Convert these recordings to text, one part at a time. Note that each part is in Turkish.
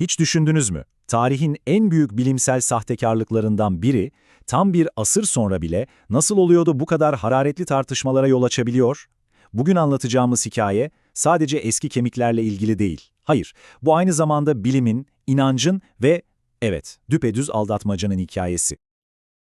Hiç düşündünüz mü? Tarihin en büyük bilimsel sahtekarlıklarından biri, tam bir asır sonra bile nasıl oluyordu bu kadar hararetli tartışmalara yol açabiliyor? Bugün anlatacağımız hikaye sadece eski kemiklerle ilgili değil. Hayır, bu aynı zamanda bilimin, inancın ve, evet, düpedüz aldatmacanın hikayesi.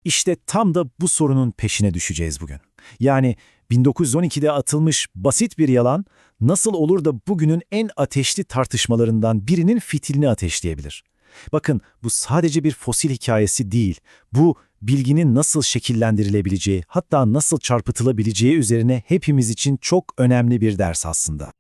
İşte tam da bu sorunun peşine düşeceğiz bugün. Yani 1912'de atılmış basit bir yalan nasıl olur da bugünün en ateşli tartışmalarından birinin fitilini ateşleyebilir? Bakın bu sadece bir fosil hikayesi değil. Bu bilginin nasıl şekillendirilebileceği, hatta nasıl çarpıtılabileceği üzerine hepimiz için çok önemli bir ders aslında.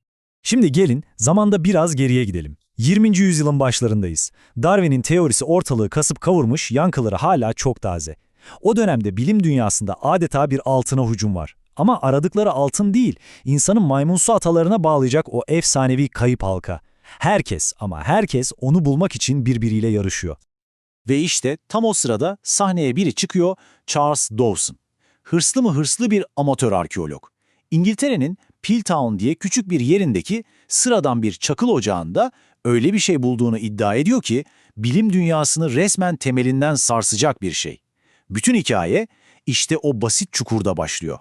Şimdi gelin zamanda biraz geriye gidelim. 20. yüzyılın başlarındayız. Darwin'in teorisi ortalığı kasıp kavurmuş, yankıları hala çok taze. O dönemde bilim dünyasında adeta bir altına hücum var. Ama aradıkları altın değil, insanın maymunsu atalarına bağlayacak o efsanevi kayıp halka. Herkes ama herkes onu bulmak için birbiriyle yarışıyor. Ve işte tam o sırada sahneye biri çıkıyor, Charles Dawson. Hırslı mı hırslı bir amatör arkeolog. İngiltere'nin Piltown diye küçük bir yerindeki sıradan bir çakıl ocağında öyle bir şey bulduğunu iddia ediyor ki bilim dünyasını resmen temelinden sarsacak bir şey. Bütün hikaye işte o basit çukurda başlıyor.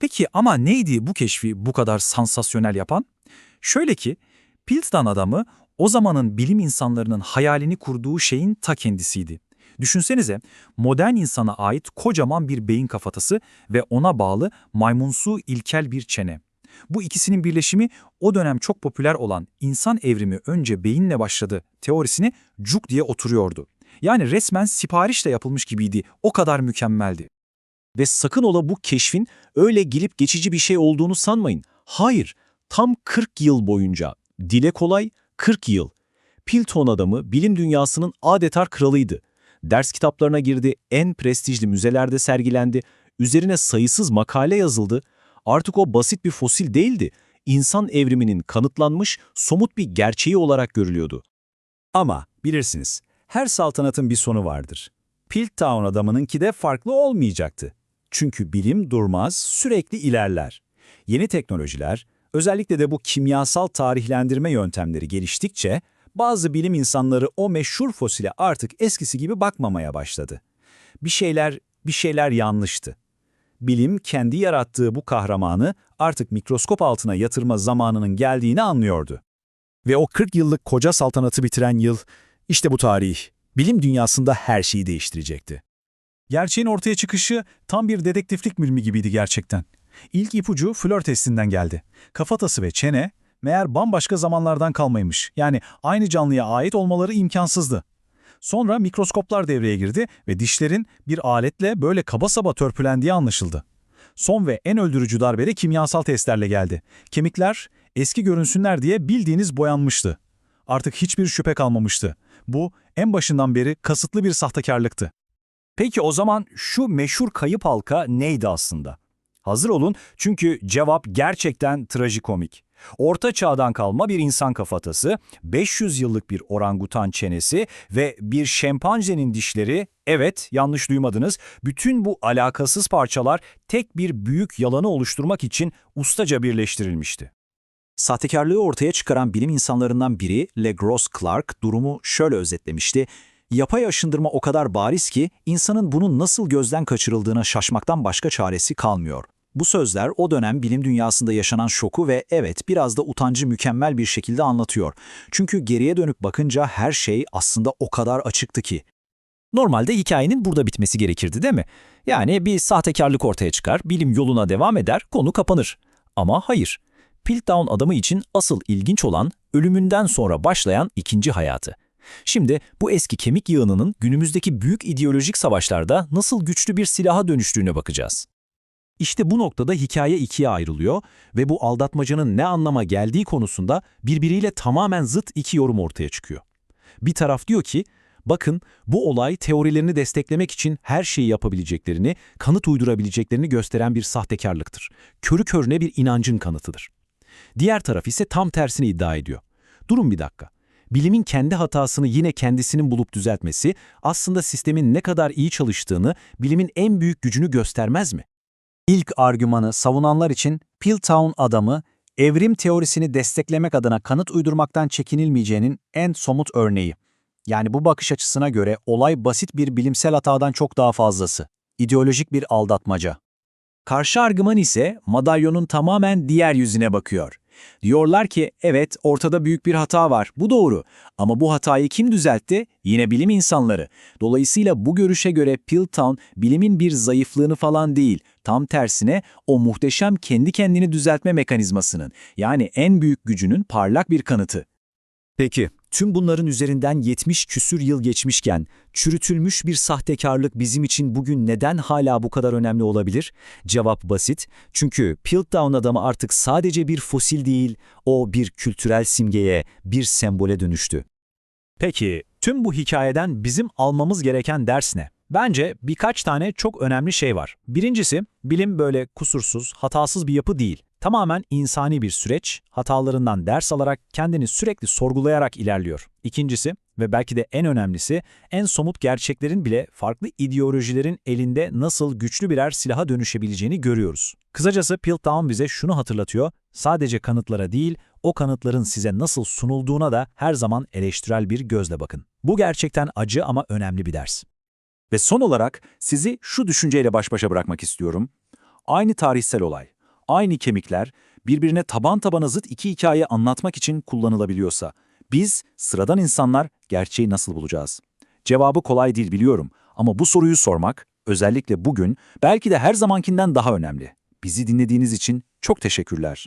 Peki ama neydi bu keşfi bu kadar sansasyonel yapan? Şöyle ki, Piltdown adamı o zamanın bilim insanlarının hayalini kurduğu şeyin ta kendisiydi. Düşünsenize, modern insana ait kocaman bir beyin kafatası ve ona bağlı maymunsu ilkel bir çene. Bu ikisinin birleşimi o dönem çok popüler olan insan evrimi önce beyinle başladı teorisini cuk diye oturuyordu. Yani resmen siparişle yapılmış gibiydi, o kadar mükemmeldi. Ve sakın ola bu keşfin öyle gelip geçici bir şey olduğunu sanmayın. Hayır, tam 40 yıl boyunca, dile kolay 40 yıl. Pilton adamı bilim dünyasının adeta kralıydı. Ders kitaplarına girdi, en prestijli müzelerde sergilendi, üzerine sayısız makale yazıldı. Artık o basit bir fosil değildi, insan evriminin kanıtlanmış somut bir gerçeği olarak görülüyordu. Ama bilirsiniz, her saltanatın bir sonu vardır. Piltdown adamınınki de farklı olmayacaktı. Çünkü bilim durmaz, sürekli ilerler. Yeni teknolojiler, özellikle de bu kimyasal tarihlendirme yöntemleri geliştikçe, bazı bilim insanları o meşhur fosile artık eskisi gibi bakmamaya başladı. Bir şeyler, bir şeyler yanlıştı. Bilim kendi yarattığı bu kahramanı artık mikroskop altına yatırma zamanının geldiğini anlıyordu. Ve o 40 yıllık koca saltanatı bitiren yıl, işte bu tarih, bilim dünyasında her şeyi değiştirecekti. Gerçeğin ortaya çıkışı tam bir dedektiflik filmi gibiydi gerçekten. İlk ipucu flör testinden geldi. Kafatası ve çene meğer bambaşka zamanlardan kalmaymış. Yani aynı canlıya ait olmaları imkansızdı. Sonra mikroskoplar devreye girdi ve dişlerin bir aletle böyle kaba saba törpülendiği anlaşıldı. Son ve en öldürücü darbede kimyasal testlerle geldi. Kemikler eski görünsünler diye bildiğiniz boyanmıştı. Artık hiçbir şüphe kalmamıştı. Bu en başından beri kasıtlı bir sahtekarlıktı. Peki o zaman şu meşhur kayıp halka neydi aslında? Hazır olun çünkü cevap gerçekten trajikomik. Orta çağdan kalma bir insan kafatası, 500 yıllık bir orangutan çenesi ve bir şempanzenin dişleri, evet yanlış duymadınız, bütün bu alakasız parçalar tek bir büyük yalanı oluşturmak için ustaca birleştirilmişti. Sahtekarlığı ortaya çıkaran bilim insanlarından biri Legros Clark durumu şöyle özetlemişti. Yapay aşındırma o kadar bariz ki insanın bunun nasıl gözden kaçırıldığına şaşmaktan başka çaresi kalmıyor. Bu sözler o dönem bilim dünyasında yaşanan şoku ve evet biraz da utancı mükemmel bir şekilde anlatıyor. Çünkü geriye dönüp bakınca her şey aslında o kadar açıktı ki. Normalde hikayenin burada bitmesi gerekirdi değil mi? Yani bir sahtekarlık ortaya çıkar, bilim yoluna devam eder, konu kapanır. Ama hayır. Piltdown adamı için asıl ilginç olan ölümünden sonra başlayan ikinci hayatı. Şimdi bu eski kemik yığınının günümüzdeki büyük ideolojik savaşlarda nasıl güçlü bir silaha dönüştüğüne bakacağız. İşte bu noktada hikaye ikiye ayrılıyor ve bu aldatmacanın ne anlama geldiği konusunda birbiriyle tamamen zıt iki yorum ortaya çıkıyor. Bir taraf diyor ki, bakın bu olay teorilerini desteklemek için her şeyi yapabileceklerini, kanıt uydurabileceklerini gösteren bir sahtekarlıktır. Körü körüne bir inancın kanıtıdır. Diğer taraf ise tam tersini iddia ediyor. Durun bir dakika. Bilimin kendi hatasını yine kendisinin bulup düzeltmesi aslında sistemin ne kadar iyi çalıştığını, bilimin en büyük gücünü göstermez mi? İlk argümanı savunanlar için Piltdown adamı evrim teorisini desteklemek adına kanıt uydurmaktan çekinilmeyeceğinin en somut örneği. Yani bu bakış açısına göre olay basit bir bilimsel hatadan çok daha fazlası. İdeolojik bir aldatmaca. Karşı argüman ise madalyonun tamamen diğer yüzüne bakıyor. Diyorlar ki evet ortada büyük bir hata var, bu doğru. Ama bu hatayı kim düzeltti? Yine bilim insanları. Dolayısıyla bu görüşe göre Piltdown bilimin bir zayıflığını falan değil, tam tersine o muhteşem kendi kendini düzeltme mekanizmasının, yani en büyük gücünün parlak bir kanıtı. Peki, tüm bunların üzerinden 70 küsür yıl geçmişken, çürütülmüş bir sahtekarlık bizim için bugün neden hala bu kadar önemli olabilir? Cevap basit, çünkü Piltdown adamı artık sadece bir fosil değil, o bir kültürel simgeye, bir sembole dönüştü. Peki, tüm bu hikayeden bizim almamız gereken ders ne? Bence birkaç tane çok önemli şey var. Birincisi, bilim böyle kusursuz, hatasız bir yapı değil. Tamamen insani bir süreç, hatalarından ders alarak kendini sürekli sorgulayarak ilerliyor. İkincisi ve belki de en önemlisi, en somut gerçeklerin bile farklı ideolojilerin elinde nasıl güçlü birer silaha dönüşebileceğini görüyoruz. Kısacası Piltdown bize şunu hatırlatıyor, sadece kanıtlara değil, o kanıtların size nasıl sunulduğuna da her zaman eleştirel bir gözle bakın. Bu gerçekten acı ama önemli bir ders. Ve son olarak sizi şu düşünceyle baş başa bırakmak istiyorum. Aynı tarihsel olay, aynı kemikler birbirine taban tabana zıt iki hikaye anlatmak için kullanılabiliyorsa, biz sıradan insanlar gerçeği nasıl bulacağız? Cevabı kolay değil biliyorum ama bu soruyu sormak özellikle bugün belki de her zamankinden daha önemli. Bizi dinlediğiniz için çok teşekkürler.